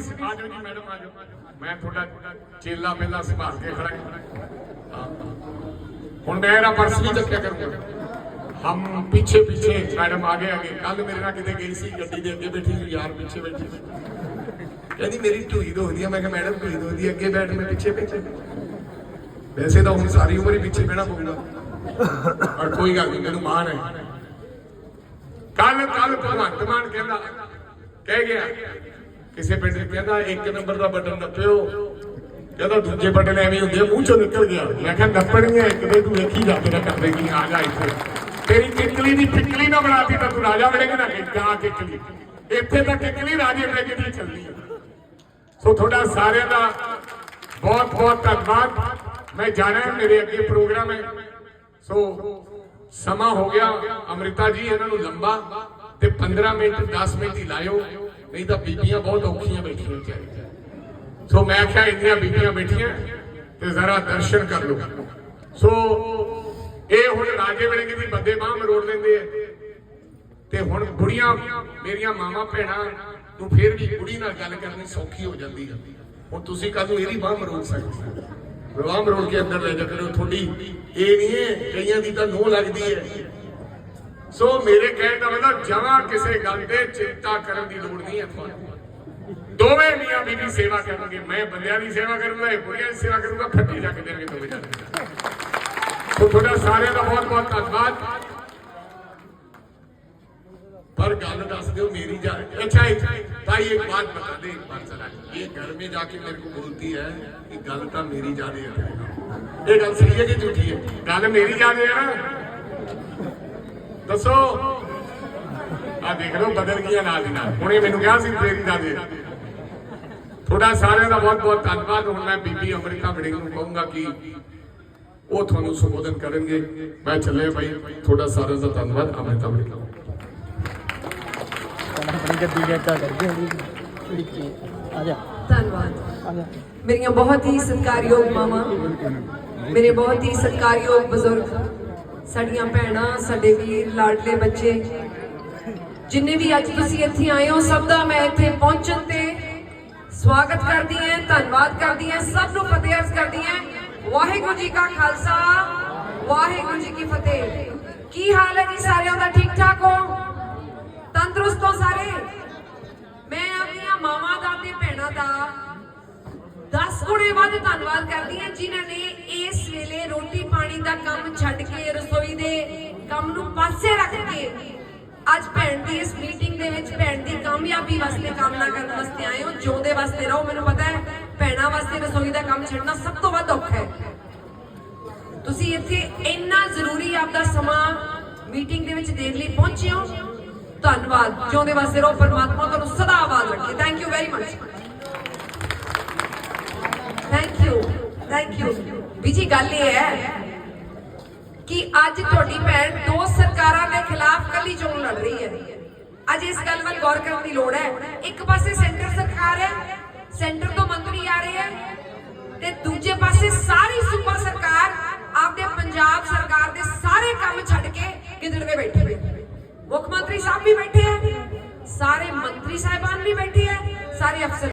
Please ਆ ਜਾਓ ਜੀ, ਮੈਡਮ, ਆ ਜਾਓ। ਮੈਂ ਤੁਹਾਡਾ ਚੇਲਾ ਪਹਿਲਾਂ ਸੰਭਾਲ ਕੇ ਖੜਾ ਹੁਣ ਮੈਂ ਇਹਦਾ ਪਰਸ ਵੀ ਚੱਕਿਆ ਕਰੂੰਗਾ। ਹਮ ਪਿੱਛੇ ਪਿੱਛੇ ਮੈਡਮ ਆਗੇ ਆਗੇ ਕੱਲ ਮੇਰੇ ਨਾਲ ਕਿਤੇ ਗਈ ਸੀ, ਗੱਡੀ ਦੇ ਅੱਗੇ ਬੈਠੀ ਸੀ, ਯਾਰ ਪਿੱਛੇ ਬੈਠੀ ਸੀ। ਕਹਿੰਦੀ, ਮੇਰੀ ਢੂਈ ਦੋਹਦੀ ਆ। ਮੈਂ ਕਿਹਾ, ਮੈਡਮ ਢੂਈ ਦੋਹਦੀ ਅੱਗੇ ਬੈਠ, ਮੈਂ ਪਿੱਛੇ ਪਿੱਛੇ ਵੈਸੇ ਤਾਂ ਹੁਣ ਸਾਰੀ ਉਮਰ ਹੀ ਪਿੱਛੇ ਬਹਿਣਾ ਪਊਗਾ। ਪਰ ਕੋਈ ਗੱਲ ਨਹੀਂ, ਮੈਨੂੰ ਮਾਣ ਹੈ। ਕੱਲ ਕੱਲ ਭਗਵੰਤ ਮਾਨ ਕਹਿੰਦਾ ਕਹਿ ਗਿਆ ਕਿਸੇ ਪਿੰਡ ਚ ਕਹਿੰਦਾ ਇੱਕ ਨੰਬਰ ਦਾ ਬਟਨ ਨੱਪਿਓ। ਕਹਿੰਦਾ ਦੂਜੇ ਬਟਨ ਐਵੇਂ ਹੁੰਦੇ ਮੂੰਹ ਚੋਂ ਨਿਕਲ ਗਿਆ। ਮੈਂ ਕਿਹਾ ਨੱਪਣਗੇ ਇੱਕ ਦੇ, ਤੂੰ ਵੇਖੀ ਜਾ ਤੇਰਾ ਕਰਦੇ ਕੀ ਆ ਜਾ ਇੱਥੇ। ਤੇਰੀ ਕਿੱਕਲੀ ਦੀ ਪਿੱਕਲੀ ਨਾ ਬਣਾਤੀ ਤਾਂ ਤੂੰ ਰਾਜਾ ਬਣੇਗਾ ਨਾ ਕਿ ਕਿੱਕਲੀ। ਇੱਥੇ ਤਾਂ ਕਿੱਕਲੀ ਰਾਜੇ ਬਣੇਗੀ ਦੀ ਚੱਲਦੀ ਸੋ ਤੁਹਾਡਾ ਸਾਰਿਆਂ ਦਾ ਬਹੁਤ ਬਹੁਤ ਧੰਨਵਾਦ। ਮੈਂ ਜਾਣਾ ਮੇਰੇ ਅੱਗੇ ਪ੍ਰੋਗਰਾਮ ਹੈ। ਸੋ ਸਮਾਂ ਹੋ ਗਿਆ। ਅਮ੍ਰਿਤਾ ਜੀ, ਇਹਨਾਂ ਨੂੰ ਲੰਬਾ ਤੇ 15 ਮਿੰਟ 10 ਮਿੰਟ ਹੀ ਲਾਇਓ। ਨਹੀਂ ਤਾਂ ਬੀਬੀਆਂ ਬਹੁਤ ਔਖੀਆਂ ਬੈਠੀਆਂ ਚਾਹੀਦੀਆਂ ਸੋ ਮੈਂ ਕਿਹਾ ਇੰਨੀਆਂ ਬੀਬੀਆਂ ਬੈਠੀਆਂ ਤੇ ਜ਼ਰਾ ਦਰਸ਼ਨ ਕਰ ਲਓ। ਸੋ ਇਹ ਹੁਣ ਰਾਜੇ ਵੇਲੇ ਦੀ ਬੰਦੇ ਬਾਹ ਮਰੋੜ ਲੈਂਦੇ ਆ। ਤੇ ਹੁਣ ਬੁੜੀਆਂ, ਮੇਰੀਆਂ ਮਾਵਾਂ ਭੈਣਾਂ ਨੂੰ ਫਿਰ ਵੀ ਕੁੜੀ ਨਾਲ ਗੱਲ ਕਰਨੀ ਸੌਖੀ ਹੋ ਜਾਂਦੀ ਹੈ ਹੁਣ ਤੁਸੀਂ ਕਦੋਂ ਇਹਦੀ ਬਾਹ ਮਰੋੜ ਸਕਦੇ ਹੋ। ਬਾਹ ਮਰੋੜ ਕੇ ਅੰਦਰ ਲੈ ਜਾ ਕਰੋ ਤੁਹਾਡੀ। ਇਹ ਨਹੀਂ ਹੈ, ਕਈਆਂ ਦੀ ਤਾਂ ਨੋਹ ਲੱਗਦੀ ਹੈ। ਸੋ ਮੇਰੇ ਕਹਿਣ ਦਾ ਮਤਲਬ ਜਮਾਂ ਕਿਸੇ ਗੱਲ ਤੇ ਚਿੰਤਾ ਕਰਨ ਦੀ ਲੋੜ ਨਹੀਂ ਹੈ ਤੁਹਾਨੂੰ ਦੋਵੇਂ ਮੀਆਂ ਬੀਬੀ ਸੇਵਾ ਕਰਨਗੇ ਮੈਂ ਬੰਦਿਆਂ ਦੀ ਸੇਵਾ ਕਰੂੰਗਾ ਇਹ ਕੁੜੀਆਂ ਦੀ ਸੇਵਾ ਕਰੂੰਗਾ ਖੱਟੀ ਜਾ ਕੇ ਦੇਣਗੇ ਦੋਵੇਂ ਜਾਣੇ ਸੋ ਤੁਹਾਡਾ ਸਾਰਿਆਂ ਦਾ ਬਹੁਤ ਬਹੁਤ ਧੰਨਵਾਦ पर गल दस दो मेरी जा अच्छा भाई एक बात बता दे एक बात चला ये घर में जाके मेरे को बोलती है कि गल तो मेरी जा रही है ये गल सही है कि झूठी है गल मेरी जा रही है ना दसो ਆ ਦੇਖ ਲਓ, ਬਦਲ ਗਈਆਂ ਨਾਲ ਦੀ ਨਾਲ। ਹੁਣੇ ਮੈਨੂੰ ਕਿਹਾ ਸੀ ਤੇਰੀ ਦਾ ਤੁਹਾਡਾ ਸਾਰਿਆਂ ਦਾ ਬਹੁਤ ਬਹੁਤ ਧੰਨਵਾਦ। ਹੁਣ ਮੈਂ ਬੀਬੀ ਅਮਰਿਤਾ ਵੜਿੰਗ ਨੂੰ ਕਹੂੰਗਾ ਕਿ ਉਹ ਤੁਹਾਨੂੰ ਸੰਬੋਧਨ ਕਰਨਗੇ। ਮੈਂ ਚੱਲੇ ਭਾਈ ਤੁਹਾਡਾ ਸਾਰਿਆਂ ਦਾ ਧੰਨਵਾਦ। ਅਮਰਿਤਾ ਵੜਿੰਗ ਆਪਣੀ ਗੱਡੀ ਦੇ ਅੱਗਾ ਕਰਕੇ ਹੁੰਦੀ ਆ ਜਾ ਧੰਨਵਾਦ। ਮੇਰੀਆਂ ਬਹੁਤ ਹੀ ਸਤਿਕਾਰਯੋਗ ਮਾਵਾਂ, ਮੇਰੇ ਬਹੁਤ ਹੀ ਸਤਿਕਾਰਯੋਗ ਬਜ਼ੁਰਗ। ਸਾਡੀਆਂ ਭੈਣਾਂ, ਸਾਡੇ ਵੀਰ, ਲਾਡਲੇ ਬੱਚੇ। ਜਿੰਨੇ ਵੀ ਅੱਜ ਤੁਸੀਂ ਇੱਥੇ ਆਏ ਹੋ, ਸਭ ਦਾ ਮੈਂ ਇੱਥੇ ਪਹੁੰਚਣ ਤੇ ਸਵਾਗਤ ਕਰਦੀ ਹਾਂ, ਧੰਨਵਾਦ ਕਰਦੀ ਹਾਂ, ਸਭ ਨੂੰ ਫਤਿਹ ਅਰਜ਼ ਕਰਦੀ ਹਾਂ। ਵਾਹਿਗੁਰੂ ਜੀ ਕਾ ਖਾਲਸਾ, ਵਾਹਿਗੁਰੂ ਜੀ ਕੀ ਫਤਿਹ। ਕੀ ਹਾਲ ਹੈ ਜੀ ਸਾਰਿਆਂ ਦਾ? ਠੀਕ ਠਾਕ ਹੋ? ਤੰਦਰੁਸਤ ਹੋ ਸਾਰੇ? ਮੈਂ ਆਪਣੀਆਂ ਮਾਵਾਂ ਦਾ ਤੇ ਭੈਣਾਂ ਦਾ 10 ਗੁਣੇ ਵੱਧ ਧੰਨਵਾਦ ਕਰਦੀ ਹਾਂ ਜਿਨ੍ਹਾਂ ਨੇ ਇਸ ਵੇਲੇ ਰੋਟੀ ਪਾਣੀ ਦਾ ਕੰਮ ਛੱਡ ਕੇ ਰਸੋਈ ਪਾਸੇ ਰੱਖ ਕੇ ਅੱਜ ਭੈਣ ਦੀ ਇਸ ਮੀਟਿੰਗ ਦੇ ਵਿੱਚ ਭੈਣ ਦੀ ਕਾਮਯਾਬੀ ਵਾਸਤੇ ਕਾਮਨਾ ਕਰਨ ਵਾਸਤੇ ਆਏ ਹੋ, ਜਿਉਂਦੇ ਵਾਸਤੇ ਰਹੋ। ਮੈਨੂੰ ਪਤਾ ਹੈ, ਭੈਣਾਂ ਵਾਸਤੇ ਰਸੋਈ ਦਾ ਕੰਮ ਛੱਡਣਾ ਸਭ ਤੋਂ ਵੱਧ ਔਖਾ ਹੈ। ਤੁਸੀਂ ਇੱਥੇ ਇੰਨਾ ਜ਼ਰੂਰੀ ਆਪਦਾ ਸਮਾਂ ਮੀਟਿੰਗ ਦੇ ਵਿੱਚ ਦੇਣ ਲਈ ਪਹੁੰਚੇ ਹੋ। ਧੰਨਵਾਦ। ਜਿਉਂਦੇ ਵਾਸਤੇ ਰਹੋ। ਪਰਮਾਤਮਾ ਤੁਹਾਨੂੰ ਸਦਾ ਆਵਾਜ਼ ਰੱਖੇ। Thank you very much thank you thank you ਬੀਜੀ, ਗੱਲ ਇਹ ਹੈ ਕਿ ਅੱਜ ਤੁਹਾਡੀ ਭੈਣ ਦੋ ਸਰਕਾਰਾਂ ਦੇ ਖਿਲਾਫ ਕੱਲੀ ਚੋਣ ਲੜ ਰਹੀ ਹੈ। ਅੱਜ ਇਸ ਗੱਲ ਵੱਲ ਗੌਰ ਕਰਨ ਦੀ ਲੋੜ ਹੈ। ਇੱਕ ਪਾਸੇ ਸੈਂਟਰ ਸਰਕਾਰ ਹੈ, ਸੈਂਟਰ ਤੋਂ ਮੰਤਰੀ ਆ ਰਹੇ ਹੈ ਤੇ ਦੂਜੇ ਪਾਸੇ ਸਾਰੀ ਸੂਬਾ ਸਰਕਾਰ ਆਪਦੇ ਪੰਜਾਬ ਸਰਕਾਰ ਦੇ ਸਾਰੇ ਕੰਮ ਛੱਡ ਕੇ ਗਿੱਦੜਵੇ ਬੈਠੇ ਹੋਏ ਮੁੱਖ ਮੰਤਰੀ ਸਾਹਿਬ ਵੀ ਬੈਠੇ ਹੈ, ਸਾਰੇ ਮੰਤਰੀ ਸਾਹਿਬਾਨ ਵੀ ਬੈਠੇ ਹੈ, ਸਾਰੇ ਅਫਸਰ